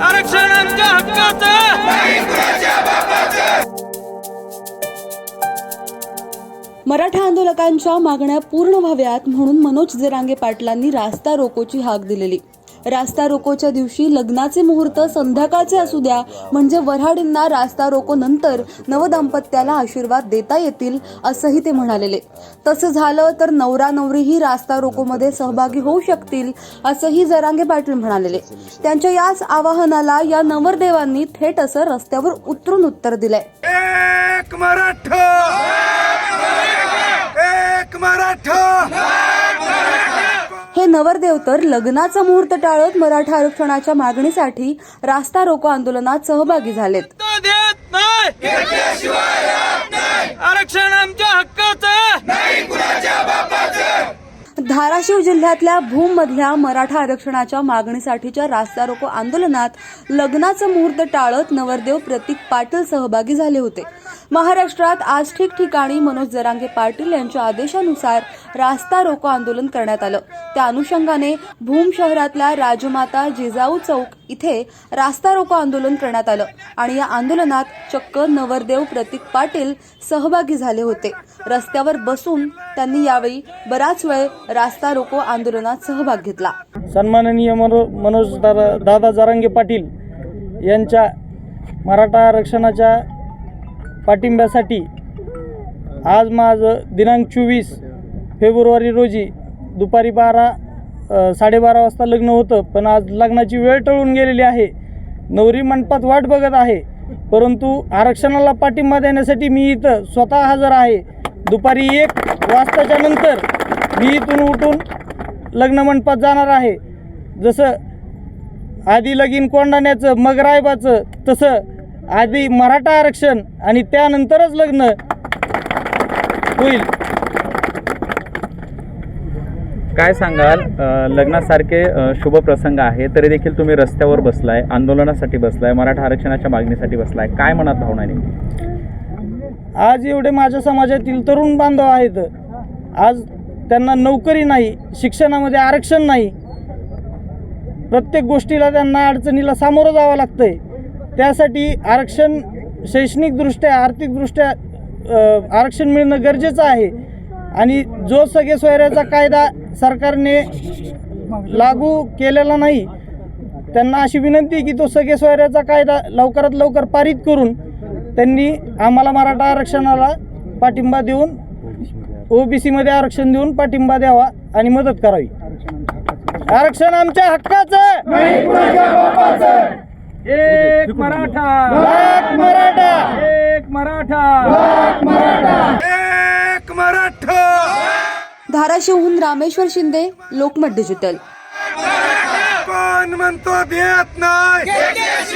आरक्षण आमच्या हक्काचं! मराठा आंदोलकांच्या मागण्या पूर्ण व्हाव्यात म्हणून मनोज जरांगे पाटलांनी रास्ता रोकोची हाक दिलेली. रास्ता रोकोच्या दिवशी लग्नाचे मुहूर्त संध्याकाळचे असू द्या म्हणजे वऱ्हाडींना रास्ता रोको नंतर नवदाम्पत्याला आशीर्वाद देता येतील असंही ते म्हणालेले. तसं झालं तर नवरा नवरीही रास्ता रोकोमध्ये सहभागी होऊ शकतील असंही जरांगे पाटील म्हणालेले. त्यांच्या याच आवाहनाला या नवरदेवांनी थेट असं रस्त्यावर उतरून उत्तर दिलंय. एक मराठा! एक मराठा! नवरदेव तर लग्नाचा मुहूर्त टाळत मराठा आरक्षणाच्या मागणीसाठी रास्ता रोको आंदोलनात सहभागी झालेत. आरक्षण आमच्या हक्क धाराशिव जिल्ह्यातल्या भूम मधल्या मराठा आरक्षणाच्या मागणीसाठीच्या रास्ता रोको आंदोलनात लग्नाचं मुहूर्त टाळत नवरदेव प्रतीक पाटील सहभागी झाले होते. महाराष्ट्रात आज ठिकठिकाणी मनोज जरांगे पाटील यांच्या आदेशानुसार रास्ता रोको आंदोलन करण्यात आलं. त्या अनुषंगाने भूम शहरातल्या राजमाता जिजाऊ चौक इथे रास्ता रोको आंदोलन करण्यात आलं आणि या आंदोलनात चक्क नवरदेव प्रतीक पाटील सहभागी झाले होते. रस्त्यावर बसून त्यांनी यावेळी बराच वेळ रास्ता रोको आंदोलनात सहभाग घेतला. सन्माननीय मनो मनोज दादा दादा जारांगे पाटील यांच्या मराठा आरक्षणाच्या पाठिंब्यासाठी आज माझं दिनांक चोवीस फेब्रुवारी रोजी दुपारी बारा साडेबारा वाजता लग्न होतं पण आज लग्नाची वेळ टळून गेलेली आहे. नवरी मंडपात वाट बघत आहे परंतु आरक्षणाला पाठिंबा देण्यासाठी मी इथं स्वतः हजर आहे. दुपारी एक वाजताच्या नंतर मी इथून उठून लग्न मंडपात जाणार आहे. जसं आधी लगीन कोंडाण्याचं मग रायबाचं तसं आधी मराठा आरक्षण आणि त्यानंतरच लग्न होईल. काय सांगाल? लग्नासारखे शुभ प्रसंग आहे तरी देखील तुम्ही रस्त्यावर बसलाय आंदोलनासाठी बसलाय मराठा आरक्षणाच्या मागणीसाठी बसलाय. काय मनात भावना आहे आज एवढे माझ्या समाजातील तरुण बांधव आहेत. आज त्यांना नोकरी नाही शिक्षणामध्ये आरक्षण नाही. प्रत्येक गोष्टीला त्यांना अडचणीला सामोरं जावं लागतंय. त्यासाठी आरक्षण शैक्षणिकदृष्ट्या आर्थिकदृष्ट्या आरक्षण मिळणं गरजेचं आहे. आणि जो सगळे सोयऱ्याचा कायदा सरकारने लागू केलेला नाही. त्यांना अशी विनंती आहे की तो सगळे सोयऱ्याचा कायदा लवकरात लवकर पारित करून त्यांनी आम्हाला मराठा आरक्षणाला पाठिंबा देऊन ओबीसीमध्ये आरक्षण देऊन पाठिंबा द्यावा आणि मदत करावी. आरक्षण आमच्या हक्काचं एक मराठा. मराठा. एक मराठा. एक मराठा. धाराशिवहून रामेश्वर शिंदे लोकमत डिजिटल कोण म्हणतो देत नाही.